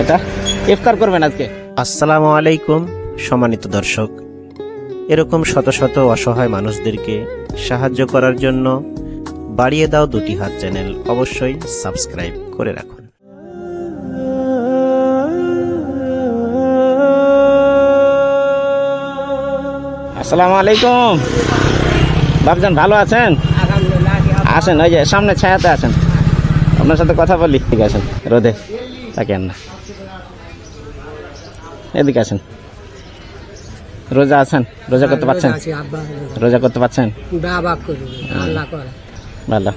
এটা ইফতার করবেন আজকে। আসসালামু আলাইকুম সম্মানিত দর্শক। এরকম শত শত অসহায় মানুষদেরকে সাহায্য করার জন্য বাড়িয়ে দাও দুটি হাত চ্যানেল। অবশ্যই সাবস্ক্রাইব করে রাখুন। আসসালামু আলাইকুম। বাবজান ভালো আছেন? আসেন ওই যে সামনে ছায়াতে আছেন আপনার সাথে কথা বলি। ঠিক আছেন রোদে। থাকেন না। এদিকে আছেন রোজা আছেন? রোজা করতে পারছেন রোজা করতে পারছেন ভালো।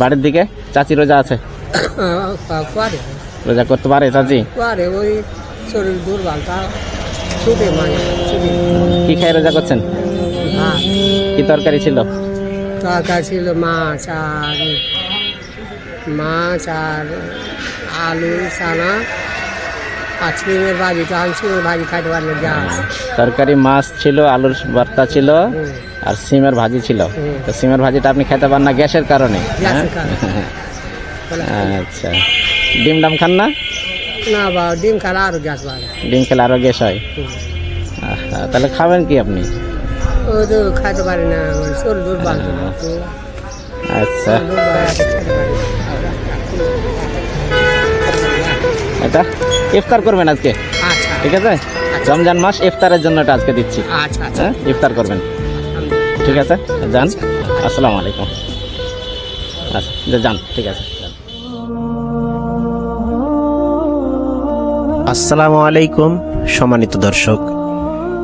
বাড়ির দিকে চাচি রোজা আছে? রোজা করতে পারে চাচি? কি খাই রোজা করছেন? কি তরকারি ছিল? তরকারি ছিল মাছ আর মাছ আর আলু চানা চিংড়ের ভাজি তো চিংড়ের ভাজি খাইতে পারলে গ্যাস। তরকারি মাছ ছিল আলুর ভর্তা ছিল আর সিমের ভাজি ছিল। তো সিমের ভাজিটা আপনি খেতে পারেন না গ্যাসের কারণে হ্যাঁ? আচ্ছা। ডিম ডাম খান না? না বা ডিম খেলা আরও গ্যাস বাড়ে। ডিম খেলে আরও গ্যাস হয়। তাহলে খাবেন কি আপনি? ও তো পারি না আচ্ছা। এটা ইফতার করবেন আজকে? আচ্ছা। ঠিক আছে? রমজান মাস ইফতারের জন্য এটা আজকে দিচ্ছি। আচ্ছা আচ্ছা। হ্যাঁ? ইফতার করবেন। ঠিক আছে? যান। আসসালামু আলাইকুম। আচ্ছা যান ঠিক আছে আসসালামু আলাইকুম সম্মানিত দর্শক।